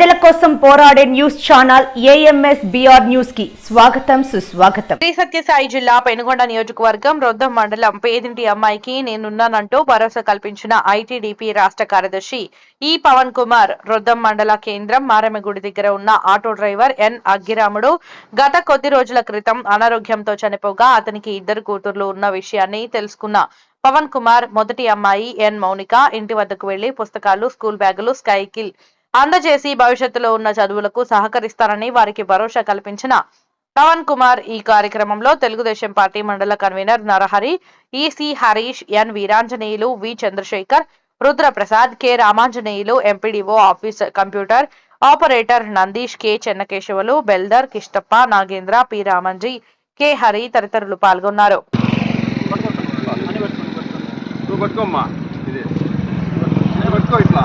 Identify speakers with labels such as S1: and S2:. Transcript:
S1: కోసం పోరాడే news channel AMS BR న్యూస్కి స్వాగతం సుస్వాగతం.
S2: శ్రీ సత్యసాయి జిల్లా పెనుగొండ నియోజకవర్గం రొద్దం మండలం పేదింటి అమ్మాయికి నేనున్నానంటూ భరోసా కల్పించిన ఐటీడీపీ రాష్ట్ర కార్యదర్శి ఈ పవన్ కుమార్ రొద్దం మండల కేంద్రం మారమ్మగుడి దగ్గర ఉన్న ఆటో డ్రైవర్ ఎన్ అగ్గిరాముడు గత కొద్ది రోజుల క్రితం అనారోగ్యంతో చనిపోగా అతనికి ఇద్దరు కూతుర్లు ఉన్న విషయాన్ని తెలుసుకున్న పవన్ కుమార్ మొదటి అమ్మాయి ఎన్ మౌనిక ఇంటి వద్దకు వెళ్ళి పుస్తకాలు స్కూల్ బ్యాగులు స్కైకిల్ అందజేసి భవిష్యత్తులో ఉన్న చదువులకు సహకరిస్తారని వారికి భరోసా కల్పించిన పవన్ కుమార్ ఈ కార్యక్రమంలో Telugudesam party mandal convener Narahari E C Harish N Veeranjaneyulu V Chandrasekhar Rudraprasad K Ramanjaneyulu MPDO office computer operator Nandeesh K Chennakesavulu బెల్దర్ Kishtappa Nagendra P Ramanji K Hari తదితరులు పాల్గొన్నారు.
S3: పట్టుకోమ్మా ఇది. పట్టుకో ఇట్లా.